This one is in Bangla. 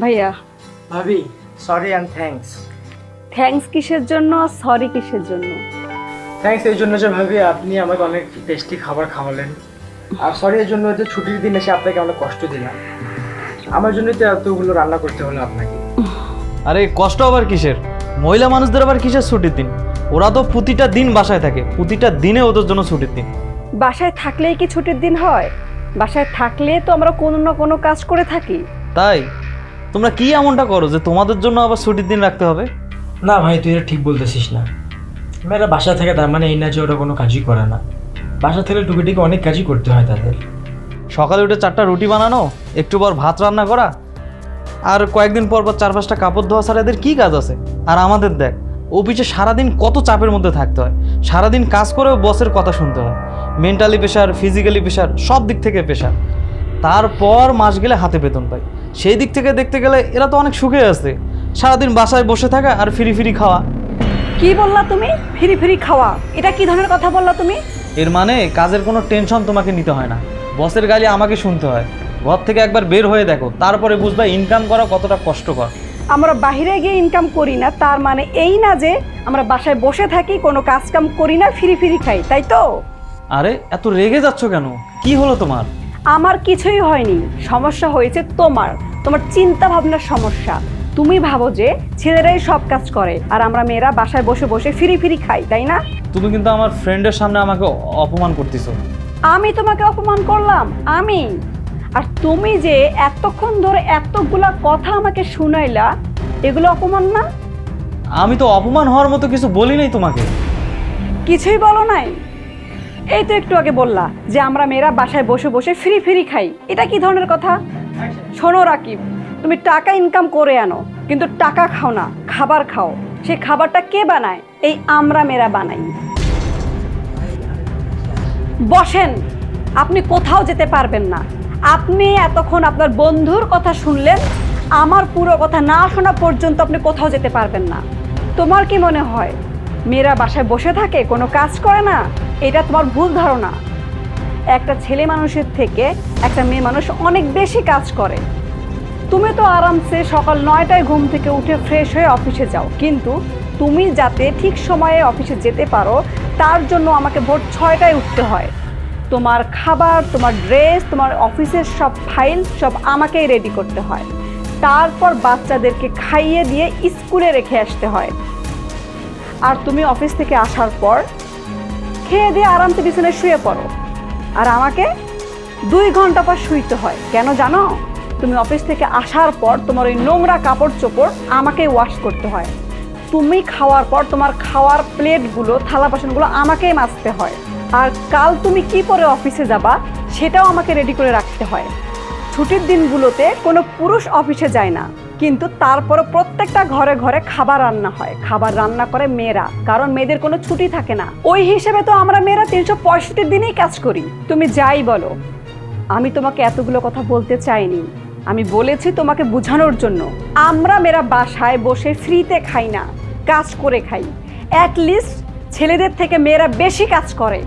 ভাইয়া। ভাবি সরি অ্যান্ড থ্যাঙ্কস থ্যাঙ্কস কিসের জন্য? আর সরি কিসের জন্য? থ্যাঙ্কস এই জন্য যে ভাবি আপনি আমাকে অনেক টেস্টি খাবার খাওয়ালেন। আর সরি এর জন্য যে ছুটির দিন এসে আপনাকে অনেক কষ্ট দিলাম। আমার জন্যই তো এতগুলো রান্না করতে হলো আপনাকে। আরে কষ্ট আবার কিসের? মহিলা মানুষদের আবার কিসের ছুটির দিন? ওরা তো প্রতিটা দিন বাসায় থাকে। প্রতিটা দিনে ওদের জন্য ছুটির দিন। বাসায় থাকলেই কি ছুটির দিন হয়? বাসায় থাকলে তো আমরা কোনো না কোনো কাজ করে থাকি। তাই? তোমরা কি এমনটা করো যে তোমাদের জন্য আবার ছুটির দিন রাখতে হবে? না ভাই তুই এটা ঠিক বলতেছিস না। মেয়েরা বাসা থাকে তার মানে এই না যে ওরা কোনো কাজই করে না। বাসা থেকে টুকিটিকে অনেক কাজই করতে হয় তাদের। সকালে উঠে চারটা রুটি বানানো একটু পর ভাত রান্না করা আর কয়েকদিন পর পর চার পাঁচটা কাপড় ধোয়া ছাড়া এদের কী কাজ আছে? আর আমাদের দেখ অফিসে সারাদিন কত চাপের মধ্যে থাকতে হয়। সারাদিন কাজ করেও বসের কথা শুনতে হয়। মেন্টালি প্রেশার ফিজিক্যালি প্রেশার সব দিক থেকে প্রেশার তারপর মাস গেলে হাতে বেতন পাই। সেই দিক থেকে দেখতে গেলে এরা তো অনেক সুখে আছে। সারাদিন বাসায় বসে থাকা আর ফিরি ফিরি খাওয়া। কি বললা তুমি? ফিরি ফিরি খাওয়া। এটা কি ধরনের কথা বললা তুমি? এর মানে কাজের কোনো টেনশন তোমাকে নিতে হয় না। বসের গালি আমাকে শুনতে হয়। ঘর থেকে একবার বের হয়ে দেখো তারপরে বুঝবা ইনকাম করা কতটা কষ্টকর। আমরা বাইরে গিয়ে ইনকাম করি না তার মানে এই না যে আমরা বাসায় বসে থাকি কোনো কাজ কাম করি না ফিরি ফিরি খাই তাই তো? আরে এত রেগে যাচ্ছ কেন? কি হলো তোমার? আমার কিছুই হয়নি। সমস্যা হয়েছে তোমার। তোমার চিন্তা ভাবনার সমস্যা। তুমি ভাবো যে ছেলেরাই সব কাজ করে আর আমরা মেয়েরা বাসায় বসে বসে ফিরি ফিরি খাই তাই না? তুমি কিন্তু আমার ফ্রেন্ডের সামনে আমাকে অপমান করতেছো। আমি তোমাকে অপমান করলাম। আমি? আর তুমি যে এতক্ষণ ধরে এতগুলা কথা আমাকে শুনাইলা এগুলো অপমান না? আমি তো অপমান হওয়ার মতো কিছু বলি নাই তোমাকে। কিছুই বলো নাই? এই তো একটু আগে বললা যে আমরা মেয়েরা বাসায় বসে বসে ফ্রি ফ্রি খাই। এটা কি ধরনের কথা? শোনো রাকিব, তুমি টাকা ইনকাম করে আনো, কিন্তু টাকা খাও না, খাবার খাও। সেই খাবারটা কে বানায়? এই আমরা মেয়েরা বানাই। বসেন, আপনি কোথাও যেতে পারবেন না। আপনি এতক্ষণ আপনার বন্ধুর কথা শুনলেন, আমার পুরো কথা না শোনা পর্যন্ত আপনি কোথাও যেতে পারবেন না। তোমার কি মনে হয়? মেয়েরা বাসায় বসে থাকে, কোনো কাজ করে না। এটা তোমার ভুল ধারণা। একটা ছেলে মানুষের থেকে একটা মেয়ে মানুষ অনেক বেশি কাজ করে। তুমি তো আরামসে সকাল নয়টায় ঘুম থেকে উঠে ফ্রেশ হয়ে অফিসে যাও। কিন্তু তুমি যাতে ঠিক সময়ে অফিসে যেতে পারো, তার জন্য আমাকে ভোর ছয়টায় উঠতে হয়। তোমার খাবার, তোমার ড্রেস তোমার অফিসের সব ফাইল সব আমাকেই রেডি করতে হয়। তারপর বাচ্চাদেরকে খাইয়ে দিয়ে স্কুলে রেখে আসতে হয়। আর তুমি অফিস থেকে আসার পর খেয়ে দিয়ে আরামসে বিছানায় শুয়ে পড়ো। আর আমাকে দুই ঘণ্টা পর শুইতে হয়। কেন জানো? তুমি অফিস থেকে আসার পর তোমার ওই নোংরা কাপড় চোপড় আমাকেই ওয়াশ করতে হয়। তুমি খাওয়ার পর তোমার খাওয়ার প্লেটগুলো, থালা বাসনগুলো আমাকেই মাজতে হয়। আর কাল তুমি কি পরে অফিসে যাবা সেটাও আমাকে রেডি করে রাখতে হয়। ছুটির দিনগুলোতে কোনো পুরুষ অফিসে যায় না। কিন্তু তারপরে প্রত্যেকটা ঘরে ঘরে খাবার রান্না হয়। খাবার রান্না করে মেয়েরা, কারণ মেয়েদের কোনো ছুটি থাকে না। ওই হিসেবে তো আমরা মেয়েরা তিনশো পঁয়ষট্টি দিনেই কাজ করি। তুমি যাই বলো। আমি তোমাকে এতগুলো কথা বলতে চাইনি। আমি বলেছি তোমাকে বোঝানোর জন্য। আমরা মেয়েরা বাসায় বসে ফ্রিতে খাই না, কাজ করে খাই। অ্যাটলিস্ট ছেলেদের থেকে মেয়েরা বেশি কাজ করে।